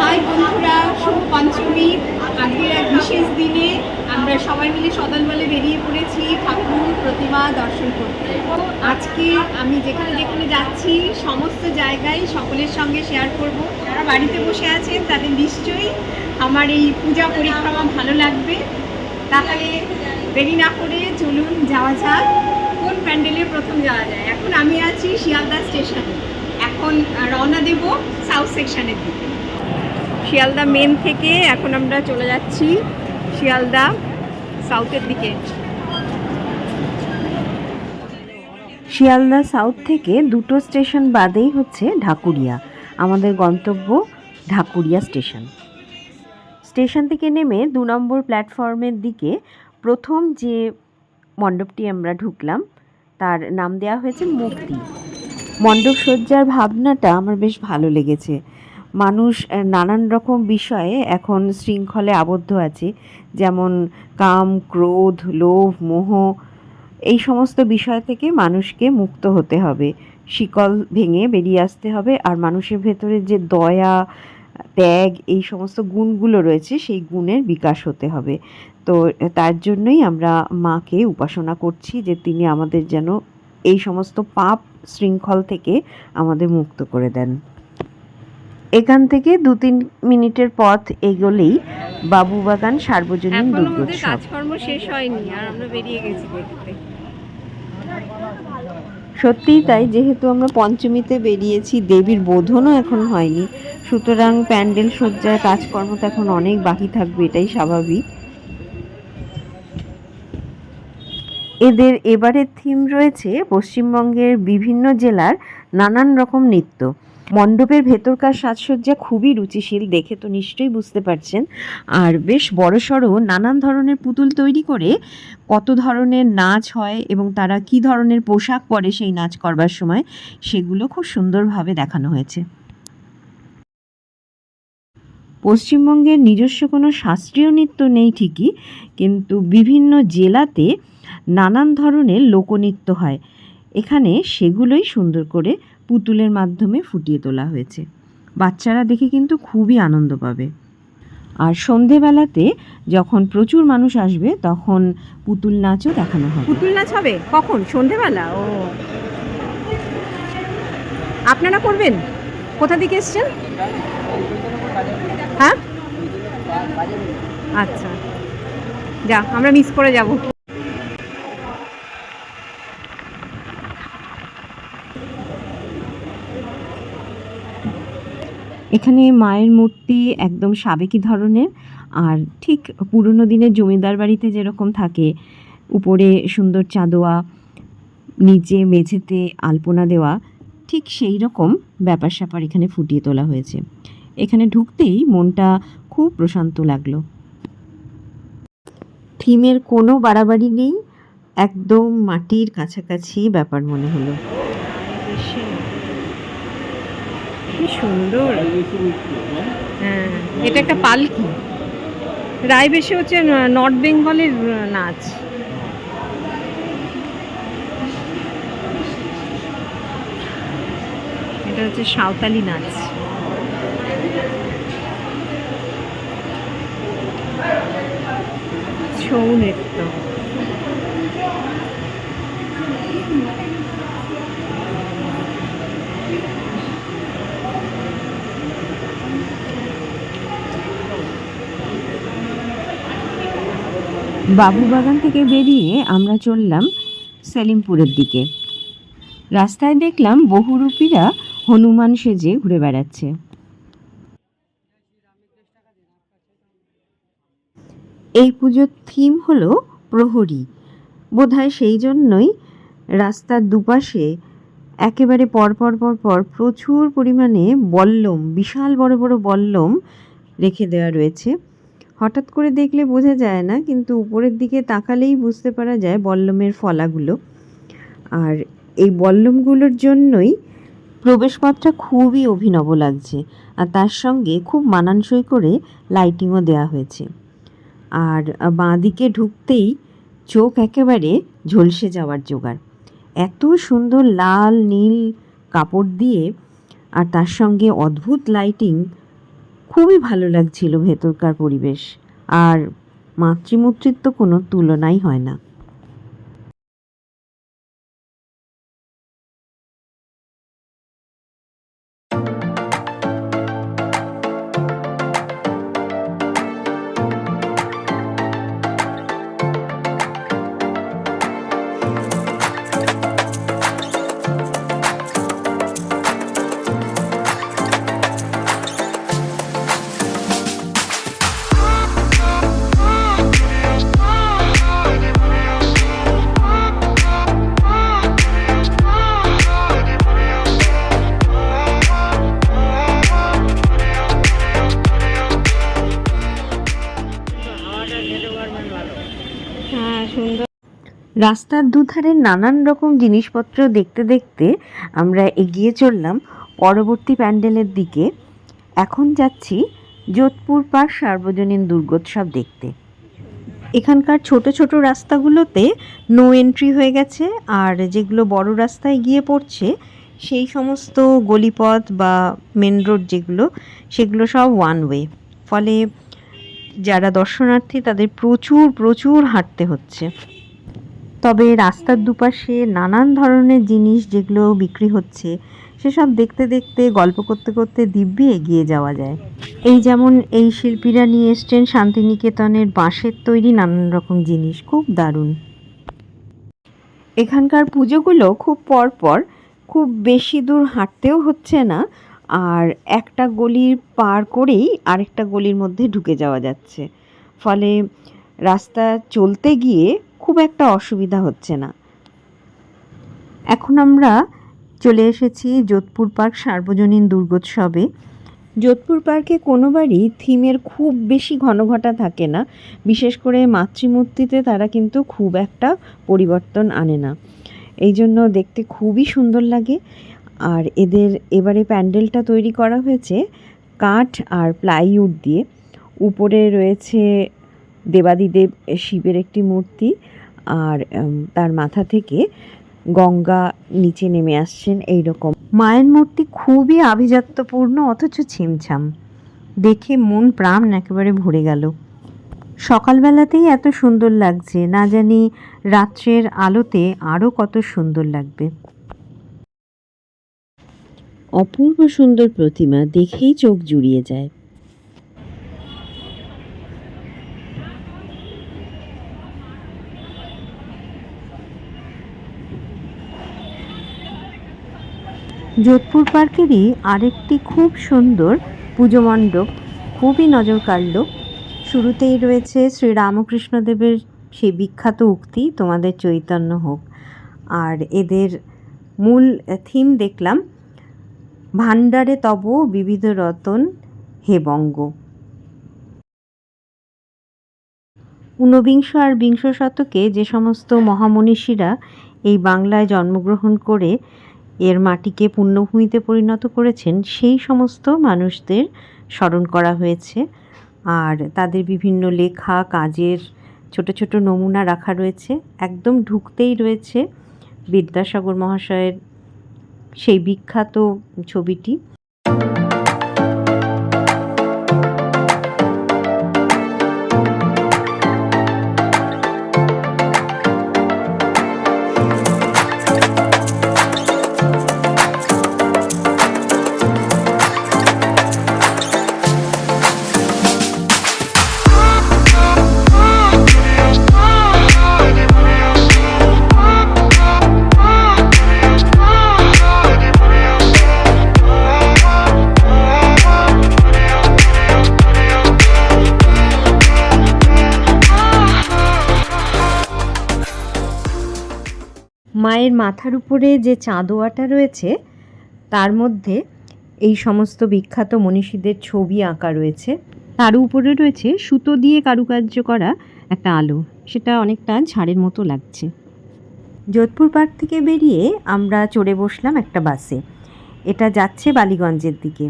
High বন্ধুরা শুভ পঞ্চমী আজকের এক বিশেষ দিনে আমরা সবাই মিলে সদলবলে বেরিয়ে পড়েছি ঠাকুর প্রতিমা দর্শন করতে। আজকে আমি যেখানে যেখানে যাচ্ছি, সমস্ত জায়গায় সকলের সঙ্গে শেয়ার করব। যারা বাড়িতে বসে আছেন, তাদের নিশ্চয়ই আমার এই পূজা পরিক্রমা ভালো লাগবে। তাহলে দেরি না করে চলুন যাওয়া যাক। কোন প্যান্ডেলে প্রথম যাওয়া যায়? এখন আমি আছি শিয়ালদা স্টেশনে। এখন রওনা দেব সাউথ সেকশনের দিকে। শিয়ালদা মেন থেকে এখন আমরা চলে যাচ্ছি শিয়ালদা সাউথের দিকে। শিয়ালদা সাউথ থেকে দুটো স্টেশন বাদেই হচ্ছে ঢাকুরিয়া। আমাদের গন্তব্য ঢাকুরিয়া স্টেশন স্টেশন থেকে নেমে দু নম্বর প্ল্যাটফর্মের দিকে প্রথম যে মণ্ডপটি আমরা ঢুকলাম, তার নাম দেওয়া হয়েছে মুক্তি মণ্ডপ সজ্জার ভাবনাটা আমার বেশ ভালো লেগেছে। মানুষ নানান রকম বিষয়ে এখন শৃঙ্খলে আবদ্ধ আছে। যেমন কাম, ক্রোধ, লোভ, মোহ, এই সমস্ত বিষয় থেকে মানুষকে মুক্ত হতে হবে। শিকল ভেঙে বেরিয়ে আসতে হবে। আর মানুষের ভেতরে যে দয়া, ত্যাগ, এই সমস্ত গুণগুলো রয়েছে, সেই গুণের বিকাশ হতে হবে। তো, তার জন্যই আমরা মাকে উপাসনা করছি যে তিনি আমাদের যেন এই সমস্ত পাপ শৃঙ্খল থেকে আমাদের মুক্ত করে দেন। এখান থেকে দু তিন মিনিটের পথ এগোলেই বাবুবাগান সার্বজনীন এখনও দুর্গোৎসব। কাজকর্ম শেষ হয়নি আর আমরা বেরিয়ে গেছি দেখতে। সত্যিই তাই যেহেতু আমরা পঞ্চমীতে বেরিয়েছি দেবীর বোধনও এখন হয়নি। সুতরাং প্যান্ডেল সজ্জার কাজকর্ম তো এখন অনেক বাকি থাকবে এটাই স্বাভাবিক। এদের এবারের থিম রয়েছে পশ্চিমবঙ্গের বিভিন্ন জেলার নানান রকম নৃত্য। মণ্ডপের ভেতরকার সাজসজ্জা খুবই রুচিশীল, দেখে তো নিশ্চয়ই বুঝতে পারছেন। আর বেশ বড়সড় নানান ধরনের পুতুল তৈরি করে কত ধরনের নাচ হয় এবং তারা কি ধরনের পোশাক পরে সেই নাচ করবার সময়, সেগুলো খুব সুন্দরভাবে দেখানো হয়েছে। পশ্চিমবঙ্গের নিজস্ব কোনো শাস্ত্রীয় নৃত্য নেই ঠিকই, কিন্তু বিভিন্ন জেলাতে নানান ধরনের লোকনৃত্য হয়। এখানে সেগুলোই সুন্দর করে পুতুলের মাধ্যমে ফুটিয়ে তোলা হয়েছে। বাচ্চারা দেখে কিন্তু খুবই আনন্দ পাবে। আর সন্ধেবেলাতে যখন প্রচুর মানুষ আসবে, তখন পুতুল নাচও দেখানো হবে। পুতুল নাচ হবে? কখন? সন্ধেবেলা? ও। আপনারা করবেন? কোথা থেকে এসছেন? হ্যাঁ? আচ্ছা। যা, আমরা মিস করে যাব। এখানে মায়ের মূর্তি একদম সাবেকি ধরনের, আর ঠিক পুরনো দিনের জমিদার বাড়িতে যেরকম থাকে, উপরে সুন্দর চাঁদোয়া, নিচে মেঝেতে আলপনা দেওয়া, ঠিক সেই রকম ব্যাপার স্যাপার এখানে ফুটিয়ে তোলা হয়েছে। এখানে ঢুকতেই মনটা খুব প্রশান্ত লাগল। থিমের কোনো বাড়াবাড়ি নেই, একদম মাটির কাছাকাছি ব্যাপার মনে হলো। কি সুন্দর। হ্যাঁ এটা একটা পালকি। রায়বেশে হচ্ছে নর্থ বেঙ্গলের নাচ। এটা হচ্ছে সাঁওতালি নাচ। ছৌ নৃত্য। বাবুবাগান থেকে বেরিয়ে আমরা চললাম সেলিমপুরের দিকে। রাস্তায় দেখলাম বহুরূপীরা হনুমান সেজে ঘুরে বেড়াচ্ছে। এই পুজোর থিম হলো প্রহরী। বোধহয় সেই জন্যই রাস্তার দুপাশে একেবারে পরপর পর পর প্রচুর পরিমাণে বল্লম, বিশাল বড় বড় বল্লম রেখে দেওয়া রয়েছে। হঠাৎ করে দেখলে বোঝা যায় না, কিন্তু উপরের দিকে তাকালেই বুঝতে পারা যায় বল্লমের ফলাগুলো। আর এই বল্লমগুলোর জন্যই প্রবেশপথটা খুবই অভিনব লাগছে, আর তার সঙ্গে খুব মানানসই করে লাইটিংও দেওয়া হয়েছে। আর বাঁ দিকে ঢুকতেই চোখ একেবারে ঝলসে যাওয়ার জোগাড়। এত সুন্দর লাল, নীল কাপড় দিয়ে, আর তার সঙ্গে অদ্ভুত লাইটিং খুবই ভালো লাগছিল ভেতরকার পরিবেশ। আর মাতৃমূর্তির তো কোনো তুলনাই হয় না। রাস্তার দুধারে নানান রকম জিনিসপত্র দেখতে দেখতে আমরা এগিয়ে চললাম পরবর্তী প্যান্ডেলের দিকে। এখন যাচ্ছি যোধপুর পার্ক সার্বজনীন দুর্গোৎসব দেখতে। এখানকার ছোট ছোট রাস্তাগুলোতে নো এন্ট্রি হয়ে গেছে আর যেগুলো বড় রাস্তায় গিয়ে পড়ছে, সেই সমস্ত গলিপথ বা মেন রোড যেগুলো, সেগুলো সব ওয়ান ওয়ে ফলে যারা দর্শনার্থী তাদের প্রচুর প্রচুর হাঁটতে হচ্ছে। তবে রাস্তার দুপাশে নানান ধরনের জিনিস যেগুলো বিক্রি হচ্ছে, সেসব দেখতে দেখতে, গল্প করতে করতে দিব্যি এগিয়ে যাওয়া যায়। এই যেমন এই শিল্পীরা নিয়ে এসছেন শান্তিনিকেতনের বাঁশের তৈরি নানান রকম জিনিস, খুব দারুণ। এখানকার পুজোগুলো খুব পর পর খুব বেশি দূর হাঁটতেও হচ্ছে না, আর একটা গলির পার করেই আরেকটা গলির মধ্যে ঢুকে যাওয়া যাচ্ছে। ফলে রাস্তা চলতে গিয়ে খুব একটা অসুবিধা হচ্ছে না। এখন আমরা চলে এসেছি যোধপুর পার্ক সার্বজনীন দুর্গোৎসবে। যোধপুর পার্কে কোনোবারই থিমের খুব বেশি ঘনঘটা থাকে না। বিশেষ করে মাতৃমূর্তিতে তারা কিন্তু খুব একটা পরিবর্তন আনে না। এই জন্য দেখতে খুবই সুন্দর লাগে। আর এদের এবারে প্যান্ডেলটা তৈরি করা হয়েছে কাঠ আর প্লাইউড দিয়ে। উপরে রয়েছে দেবাদিদেব শিবের একটি মূর্তি আর তার মাথা থেকে গঙ্গা নিচে নেমে আসছেন এই রকম মায়ের মূর্তি খুবই আভিজাত্যপূর্ণ, অথচ ছিমছাম। দেখে মন প্রাণ একেবারে ভরে গেল। সকালবেলাতেই এত সুন্দর লাগছে, না জানি রাত্রের আলোতে আরও কত সুন্দর লাগবে। অপূর্ব সুন্দর প্রতিমা দেখেই চোখ জুড়িয়ে যায়। যোধপুর পার্কেরই আরেকটি খুব সুন্দর পুজো মণ্ডপ, খুবই নজর কাড়ল শুরুতেই রয়েছে শ্রী রামকৃষ্ণদেবের সেই বিখ্যাত উক্তি, তোমাদের চৈতন্য হোক। আর এদের মূল থিম দেখলাম, ভাণ্ডারে তব বিবিধ রতন হে বঙ্গ। ঊনবিংশ আর বিংশ শতকে যে সমস্ত মহামনীষীরা এই বাংলায় জন্মগ্রহণ করে এর মাটিকে পুণ্যভূমিতে পরিণত করেছেন, সেই সমস্ত মানুষদের স্মরণ করা হয়েছে। আর তাদের বিভিন্ন লেখা, কাজের ছোট ছোট নমুনা রাখা রয়েছে। একদম ঢুকতেই রয়েছে বিদ্যাসাগর মহাশয়ের সেই বিখ্যাত ছবিটি। মায়ের মাথার উপরে যে চাঁদোয়াটা রয়েছে, তার মধ্যে এই সমস্ত বিখ্যাত মনীষীদের ছবি আঁকা রয়েছে। তার উপরে রয়েছে সুতো দিয়ে কারুকার্য করা একটা আলো। সেটা অনেকটা ঝাড়ের মতো লাগছে। যোধপুর পার্ক থেকে বেরিয়ে আমরা চড়ে বসলাম একটা বাসে। এটা যাচ্ছে বালিগঞ্জের দিকে।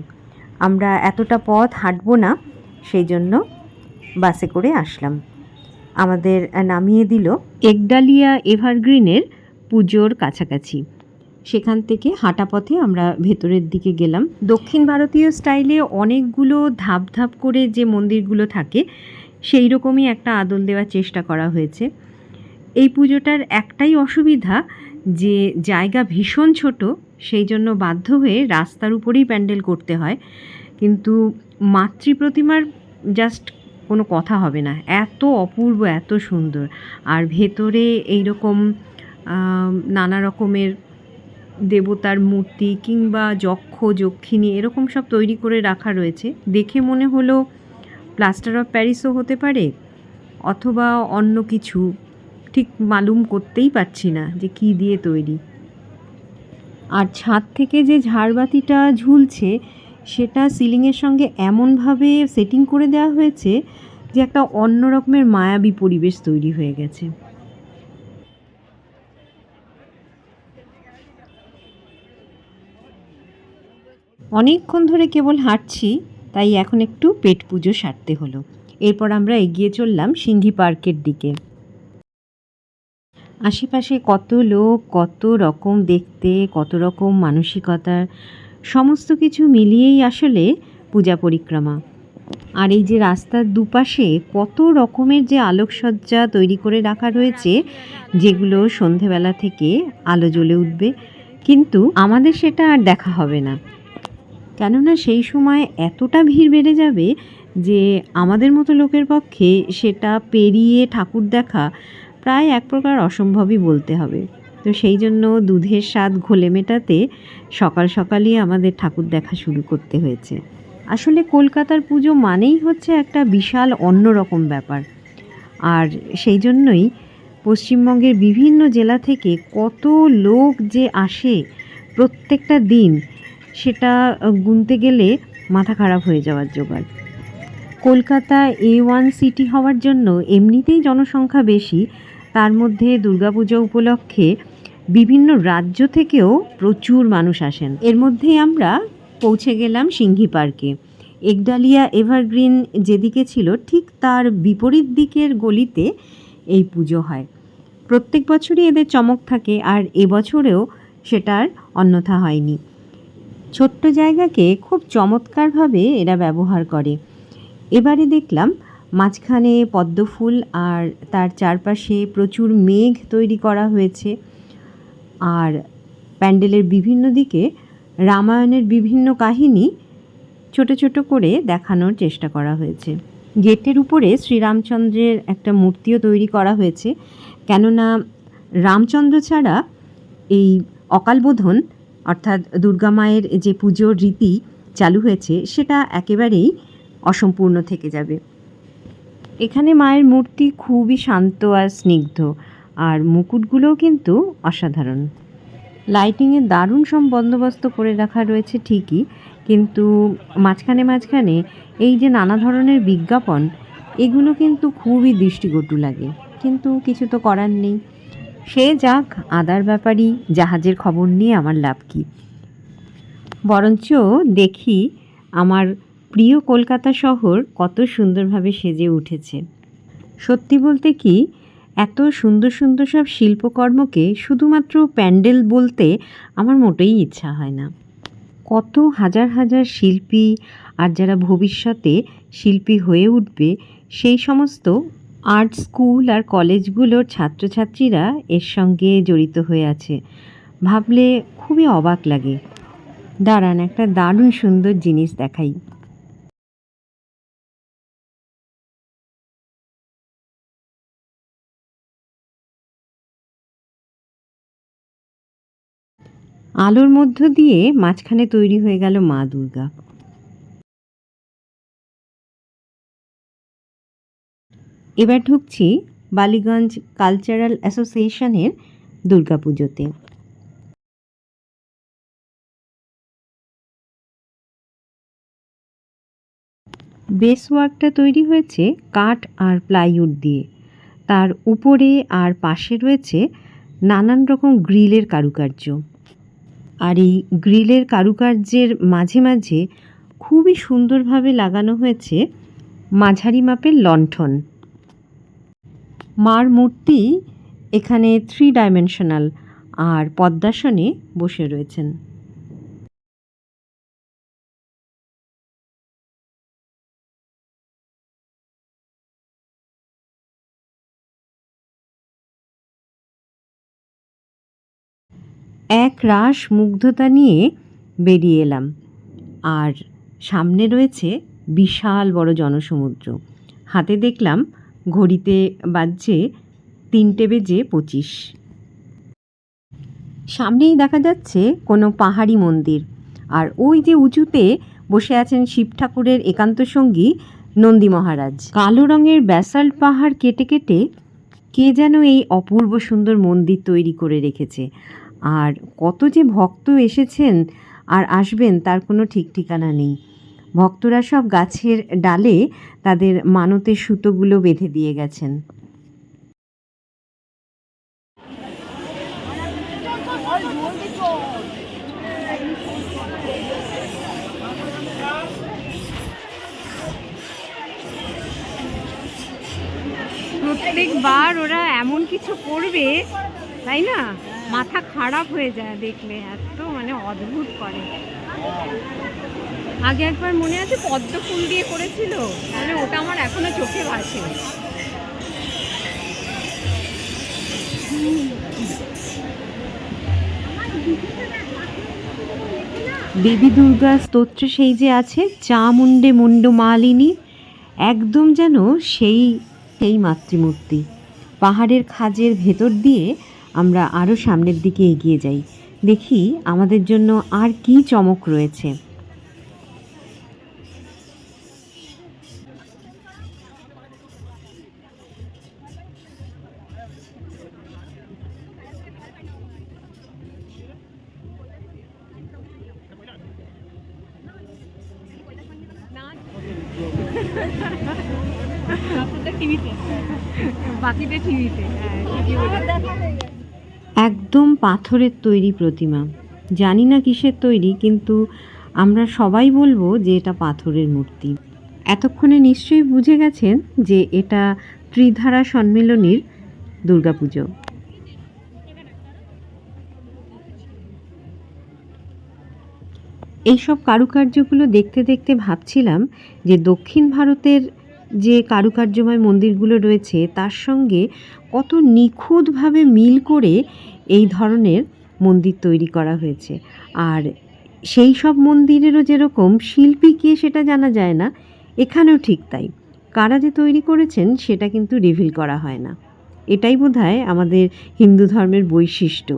আমরা এতটা পথ হাঁটবো না, সেই জন্য বাসে করে আসলাম। আমাদের নামিয়ে দিল একডালিয়া এভারগ্রিনের পুজোর কাছাকাছি। সেখান থেকে হাঁটা পথে আমরা ভেতরের দিকে গেলাম। দক্ষিণ ভারতীয় স্টাইলে অনেকগুলো ধাপ ধাপ করে যে মন্দিরগুলো থাকে সেই রকমই একটা আদল দেওয়ার চেষ্টা করা হয়েছে। এই পুজোটার একটাই অসুবিধা যে জায়গা ভীষণ ছোট, সেই জন্য বাধ্য হয়ে রাস্তার উপরেই প্যান্ডেল করতে হয়। কিন্তু মাতৃ প্রতিমার জাস্ট কোনো কথা হবে না। এত অপূর্ব, এত সুন্দর। আর ভেতরে এইরকম নানা রকমের দেবতার মূর্তি কিংবা যক্ষ, যক্ষিণী এরকম সব তৈরি করে রাখা রয়েছে। দেখে মনে হলো প্লাস্টার অফ প্যারিসও হতে পারে অথবা অন্য কিছু। ঠিক মালুম করতেই পারছি না যে কি দিয়ে তৈরি। আর ছাদ থেকে যে ঝাড়বাতিটা ঝুলছে, সেটা সিলিংয়ের সঙ্গে এমনভাবে সেটিং করে দেওয়া হয়েছে যে একটা অন্য রকমের মায়াবী পরিবেশ তৈরি হয়ে গেছে। অনেকক্ষণ ধরে কেবল হাঁটছি, তাই এখন একটু পেট পুজো সারতে হলো। এরপর আমরা এগিয়ে চললাম সিংহি পার্কের দিকে। আশেপাশে কত লোক, কত রকম দেখতে, কত রকম মানসিকতার সমস্ত কিছু মিলিয়েই আসলে পূজা পরিক্রমা। আর এই যে রাস্তার দুপাশে কত রকমের যে আলোকসজ্জা তৈরি করে রাখা রয়েছে, যেগুলো সন্ধেবেলা থেকে আলো জ্বলে উঠবে, কিন্তু আমাদের সেটা আর দেখা হবে না। কেননা সেই সময় এতটা ভিড় বেড়ে যাবে যে আমাদের মতো লোকের পক্ষে সেটা পেরিয়ে ঠাকুর দেখা প্রায় এক প্রকার অসম্ভবই বলতে হবে। তো সেই জন্য দুধের স্বাদ ঘোলে মেটাতে সকাল সকালই আমাদের ঠাকুর দেখা শুরু করতে হয়েছে। আসলে কলকাতার পুজো মানেই হচ্ছে একটা বিশাল অন্যরকম ব্যাপার। আর সেই জন্যই পশ্চিমবঙ্গের বিভিন্ন জেলা থেকে কত লোক যে আসে প্রত্যেকটা দিন সেটা গুনতে গেলে মাথা খারাপ হয়ে যাওয়ার জোগাড়। কলকাতা এ ওয়ান সিটি হওয়ার জন্য এমনিতেই জনসংখ্যা বেশি, তার মধ্যে দুর্গাপূজা উপলক্ষে বিভিন্ন রাজ্য থেকেও প্রচুর মানুষ আসেন। এর মধ্যেই আমরা পৌঁছে গেলাম সিংহি পার্কে। একডালিয়া এভারগ্রিন যেদিকে ছিল, ঠিক তার বিপরীত দিকের গলিতে এই পুজো হয়। প্রত্যেক বছরই এদের চমক থাকে, আর এবছরেও সেটার অন্যথা হয়নি। ছোট্ট জায়গাকে খুব চমৎকারভাবে এরা ব্যবহার করে। এবারে দেখলাম মাঝখানে পদ্মফুল আর তার চারপাশে প্রচুর মেঘ তৈরি করা হয়েছে। আর প্যান্ডেলের বিভিন্ন দিকে রামায়ণের বিভিন্ন কাহিনী ছোট ছোট করে দেখানোর চেষ্টা করা হয়েছে। গেটের উপরে শ্রীরামচন্দ্রের একটা মূর্তিও তৈরি করা হয়েছে। কেননা রামচন্দ্র ছাড়া এই অকালবোধন অর্থাৎ দুর্গা মায়ের যে পুজোর রীতি চালু হয়েছে, সেটা একেবারেই অসম্পূর্ণ থেকে যাবে। এখানে মায়ের মূর্তি খুবই শান্ত আর স্নিগ্ধ, আর মুকুটগুলোও কিন্তু অসাধারণ। লাইটিংয়ের দারুণ সব বন্দোবস্ত করে রাখা রয়েছে ঠিকই, কিন্তু মাঝখানে মাঝখানে এই যে নানা ধরনের বিজ্ঞাপন, এগুলো কিন্তু খুবই দৃষ্টিকটু লাগে। কিন্তু কিছু তো করার নেই। সে যাক, আদার ব্যাপারই, জাহাজের খবর নিয়ে আমার লাভ কী। বরঞ্চ দেখি আমার প্রিয় কলকাতা শহর কত সুন্দরভাবে সেজে উঠেছে। সত্যি বলতে কি, এত সুন্দর সুন্দর সব শিল্পকর্মকে শুধুমাত্র প্যান্ডেল বলতে আমার মোটেই ইচ্ছা হয় না। কত হাজার হাজার শিল্পী আর যারা ভবিষ্যতে শিল্পী হয়ে উঠবে, সেই সমস্ত আর্ট স্কুল আর কলেজগুলোর ছাত্রছাত্রীরা এর সঙ্গে জড়িত হয়ে আছে। ভাবলে খুবই অবাক লাগে। দাঁড়ান, একটা দারুণ সুন্দর জিনিস দেখাই। আলোর মধ্য দিয়ে মাঝখানে তৈরি হয়ে গেল মা দুর্গা। এবার ঢুকছি বালিগঞ্জ কালচারাল অ্যাসোসিয়েশনের দুর্গাপুজোতে। বেস ওয়ার্কটা তৈরি হয়েছে কাঠ আর প্লাইউড দিয়ে। তার উপরে আর পাশে রয়েছে নানান রকম গ্রিলের কারুকার্য। আর এই গ্রিলের কারুকার্যের মাঝে মাঝে খুবই সুন্দরভাবে লাগানো হয়েছে মাঝারি মাপের লণ্ঠন। মার মূর্তি এখানে থ্রি ডাইমেনশনাল আর পদ্মাসনে বসে রয়েছেন। এক রাস মুগ্ধতা নিয়ে বেরিয়ে এলাম আর সামনে রয়েছে বিশাল বড় জনসমুদ্র। হাতে দেখলাম ঘড়িতে বাজছে তিনটে বেজে পঁচিশ। সামনেই দেখা যাচ্ছে কোনো পাহাড়ি মন্দির। আর ওই যে উঁচুতে বসে আছেন শিব ঠাকুরের একান্ত সঙ্গী নন্দী মহারাজ। কালো রঙের ব্যাসাল্ট পাহাড় কেটে কেটে কে যেন এই অপূর্ব সুন্দর মন্দির তৈরি করে রেখেছে। আর কত যে ভক্ত এসেছেন আর আসবেন তার কোনো ঠিক ঠিকানা নেই। ভক্তরা সব গাছের ডালে তাদের মানতের সুতোগুলো বেঁধে দিয়ে গেছেন। প্রত্যেকবার ওরা এমন কিছু করবে, তাই না? মাথা খারাপ হয়ে যায় দেখলে, এত মানে অদ্ভুত করে। আগে একবার মনে আছে পদ্ম ফুল দিয়ে করেছিল? মানে ওটা আমার এখনও চোখে ভাসে। দেবী দুর্গা স্তোত্র সেই যে আছে চামুণ্ডে মুন্ড মালিনী, একদম যেন সেই সেই মাতৃমূর্তি। পাহাড়ের খাজের ভেতর দিয়ে আমরা আরও সামনের দিকে এগিয়ে যাই। দেখি আমাদের জন্য আর কি চমক রয়েছে। পাথরের তৈরি প্রতিমা। জানি না কিসের তৈরি, কিন্তু আমরা সবাই বলব যে এটা পাথরের মূর্তি। এতক্ষণে নিশ্চয়ই বুঝে গেছেন যে এটা ত্রিধারা সম্মিলনীর দুর্গাপুজো। এইসব কারুকার্যগুলো দেখতে দেখতে ভাবছিলাম যে দক্ষিণ ভারতের যে কারুকার্যময় মন্দিরগুলো রয়েছে, তার সঙ্গে কত নিখুঁতভাবে মিল করে এই ধরনের মন্দির তৈরি করা হয়েছে। আর সেই সব মন্দিরেরও যেরকম শিল্পী কে সেটা জানা যায় না, এখানেও ঠিক তাই। কারা যে তৈরি করেছেন সেটা কিন্তু রিভিল করা হয় না। এটাই বোধহয় আমাদের হিন্দু ধর্মের বৈশিষ্ট্য।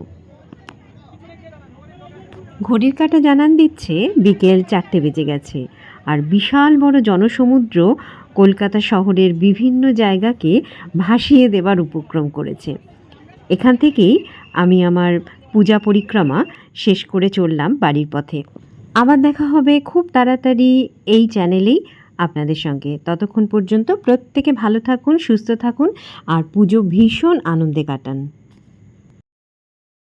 ঘড়ির কাঁটা জানান দিচ্ছে, বিকেল চারটে বেজে গেছে। আর বিশাল বড় জনসমুদ্র কলকাতা শহরের বিভিন্ন জায়গাকে ভাসিয়ে দেবার উপক্রম করেছে। এখান থেকেই আমি আমার পূজা পরিক্রমা শেষ করে চললাম বাড়ির পথে। আবার দেখা হবে খুব তাড়াতাড়ি এই চ্যানেলেই আপনাদের সঙ্গে। ততক্ষণ পর্যন্ত প্রত্যেকে ভালো থাকুন, সুস্থ থাকুন, আর পুজো ভীষণ আনন্দে কাটান।